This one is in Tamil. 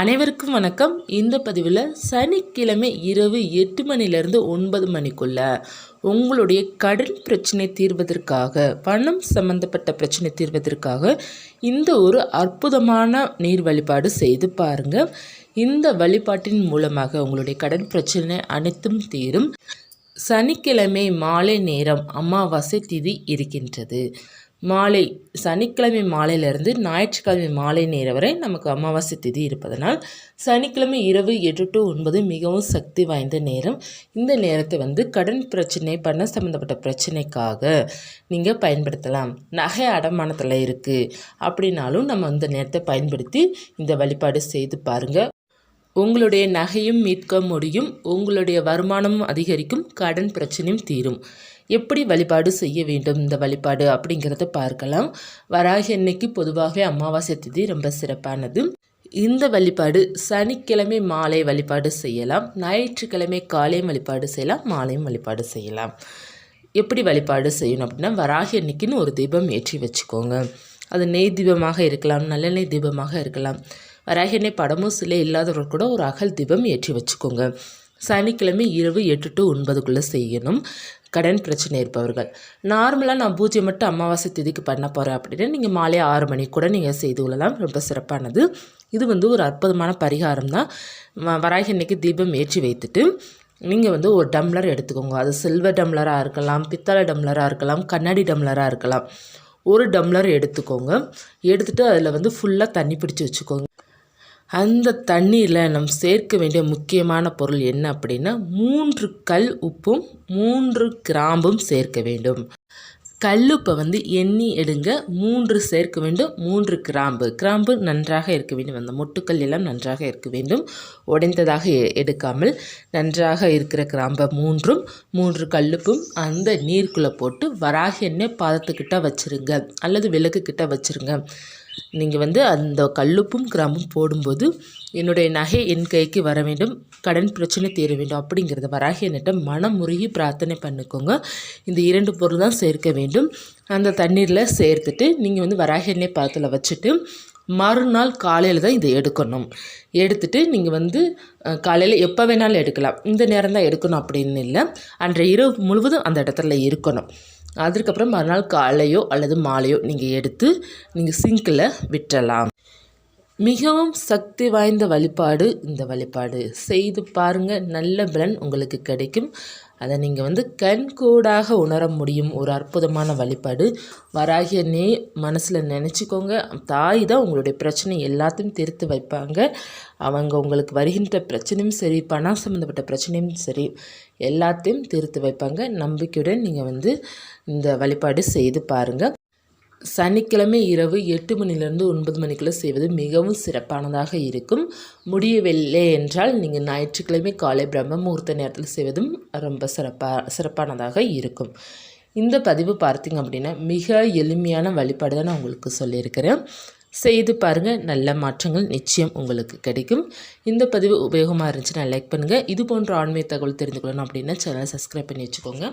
அனைவருக்கும் வணக்கம். இந்த பதிவில் சனிக்கிழமை இரவு எட்டு மணிலேருந்து ஒன்பது மணிக்குள்ள உங்களுடைய கடன் பிரச்சனை தீர்வதற்காக பணம் சம்பந்தப்பட்ட பிரச்சனை தீர்வதற்காக இந்த ஒரு அற்புதமான நீர் வழிபாடு செய்து பாருங்கள் இந்த வழிபாட்டின் மூலமாக உங்களுடைய கடன் பிரச்சனை அனைத்தும் தீரும். சனிக்கிழமை மாலை நேரம் அமாவாசை திதி இருக்கின்றது. மாலை சனிக்கிழமை மாலையிலேருந்து ஞாயிற்றுக்கிழமை மாலை நேரம் வரை நமக்கு அமாவாசை திதி இருப்பதனால் சனிக்கிழமை இரவு எட்டு டு ஒன்பது மிகவும் சக்தி வாய்ந்த நேரம். இந்த நேரத்தை வந்து கடன் பிரச்சனை பண்ண சம்மந்தப்பட்ட பிரச்சனைக்காக நீங்கள் பயன்படுத்தலாம். நகை அடமானத்தில் இருக்குது அப்படின்னாலும் நம்ம இந்த நேரத்தை பயன்படுத்தி இந்த வழிபாடு செய்து பாருங்கள் உங்களுடைய நகையும் மீட்க முடியும். உங்களுடைய வருமானமும் அதிகரிக்கும். கடன் பிரச்சனையும் தீரும். எப்படி வழிபாடு செய்ய வேண்டும்? இந்த வழிபாடு அப்படிங்கிறத பார்க்கலாம். வராகி அன்னைக்கு பொதுவாகவே அமாவாசை திதி ரொம்ப சிறப்பானது. இந்த வழிபாடு சனிக்கிழமை மாலை வழிபாடு செய்யலாம். ஞாயிற்றுக்கிழமை காலையும் வழிபாடு செய்யலாம். மாலையும் வழிபாடு செய்யலாம். எப்படி வழிபாடு செய்யணும் அப்படின்னா வராகி அன்னைக்குன்னு ஒரு தீபம் ஏற்றி வச்சுக்கோங்க. அது நெய் தீபமாக இருக்கலாம் நல்லெண்ணெய் தீபமாக இருக்கலாம். வராகி எண்ணெய் படமும் சிலை இல்லாதவர்கள் கூட ஒரு அகல் தீபம் ஏற்றி வச்சுக்கோங்க. சனிக்கிழமை இரவு எட்டு டு ஒன்பதுக்குள்ளே செய்யணும். கடன் பிரச்சனை இருப்பவர்கள். நார்மலாக நான் பூஜை மட்டும் அமாவாசை திதிக்கு பண்ண போகிறேன் அப்படின்னா நீங்கள் மாலை ஆறு மணிக்கு கூட நீங்கள் செய்து கொள்ளலாம். ரொம்ப சிறப்பானது. இது வந்து ஒரு அற்புதமான பரிகாரம் தான். வராகி அன்னைக்கு தீபம் ஏற்றி வைத்துட்டு நீங்கள் வந்து ஒரு டம்ளர் எடுத்துக்கோங்க. அது சில்வர் டம்ளராக இருக்கலாம் பித்தளை டம்ளராக இருக்கலாம் கண்ணாடி டம்ளராக இருக்கலாம். ஒரு டம்ளர் எடுத்துக்கோங்க. எடுத்துகிட்டு அதில் வந்து ஃபுல்லாக தண்ணி பிடிச்சி வச்சுக்கோங்க. அந்த தண்ணீரில் நம் சேர்க்க வேண்டிய முக்கியமான பொருள் என்ன அப்படின்னா மூன்று கல் உப்பும் மூன்று கிராம்பும் சேர்க்க வேண்டும். கல்லுப்பை வந்து எண்ணி எடுங்க. மூன்று சேர்க்க வேண்டும். மூன்று கிராம்பு. கிராம்பு நன்றாக இருக்க வேண்டும். அந்த மொட்டுக்கள் எல்லாம் நன்றாக இருக்க வேண்டும். உடைந்ததாக எடுக்காமல் நன்றாக இருக்கிற கிராம்பை மூன்றும் மூன்று கல்லுப்பும் அந்த நீருக்குள்ளே போட்டு வராக எண்ணெய் பாதத்துக்கிட்ட வச்சுருங்க. அல்லது விளக்குக்கிட்ட வச்சுருங்க. நீங்கள் வந்து அந்த கல்லுப்பும் கிராம்பும் போடும்போது என்னுடைய நகை என் கைக்கு வர வேண்டும் கடன் பிரச்சனை தீர வேண்டும் அப்படிங்கிறத வராகி மனம் மனமுருகி பிரார்த்தனை பண்ணிக்கோங்க. இந்த இரண்டு பொருள் தான் சேர்க்க வேண்டும். அந்த தண்ணீரில் சேர்த்துட்டு நீங்கள் வந்து வராகி எண்ணெய் பாத்தில் வச்சுட்டு மறுநாள் காலையில் தான் இதை எடுக்கணும். எடுத்துட்டு நீங்கள் வந்து காலையில் எப்போ வேணாலும் எடுக்கலாம். இந்த நேரம் தான் எடுக்கணும் அப்படின்னு இல்லை. அன்றைய இரவு முழுவதும் அந்த இடத்துல இருக்கணும். அதற்கப்புறம் மறுநாள் காலையோ அல்லது மாலையோ நீங்கள் எடுத்து நீங்கள் சிங்கில் விட்டுறலாம். மிகவும் சக்தி வாய்ந்த வழிபாடு இந்த வழிபாடு. செய்து பாருங்கள் நல்ல பலன் உங்களுக்கு கிடைக்கும். அதை நீங்கள் வந்து கண்கூடாக உணர முடியும். ஒரு அற்புதமான வழிபாடு. வராகிய நே மனசில் நினச்சிக்கோங்க. தாய் தான் உங்களுடைய பிரச்சனை எல்லாத்தையும் தீர்த்து வைப்பாங்க. அவங்க உங்களுக்கு வருகின்ற பிரச்சனையும் சரி பணம் சம்மந்தப்பட்ட பிரச்சனையும் சரி எல்லாத்தையும் தீர்த்து வைப்பாங்க. நம்பிக்கையுடன் நீங்கள் வந்து இந்த வழிபாடு செய்து பாருங்கள் சனிக்கிழமை இரவு எட்டு மணிலேருந்து ஒன்பது மணிக்குள்ளே செய்வது மிகவும் சிறப்பானதாக இருக்கும். முடியவில்லை என்றால் நீங்கள் ஞாயிற்றுக்கிழமை காலை பிரம்ம முகூர்த்த நேரத்தில் செய்வதும் ரொம்ப சிறப்பாக சிறப்பானதாக இருக்கும். இந்த பதிவு பார்த்திங்க அப்படின்னா மிக எளிமையான வழிபாடு தான் நான் உங்களுக்கு சொல்லியிருக்கிறேன். செய்து பாருங்கள் நல்ல மாற்றங்கள் நிச்சயம் உங்களுக்கு கிடைக்கும். இந்த பதிவு உபயோகமாக இருந்துச்சுன்னா லைக் பண்ணுங்கள் இது போன்ற ஆன்மீக தகவல் தெரிந்து கொள்ளணும் அப்படின்னா சேனலை சப்ஸ்கிரைப் பண்ணி வச்சுக்கோங்க.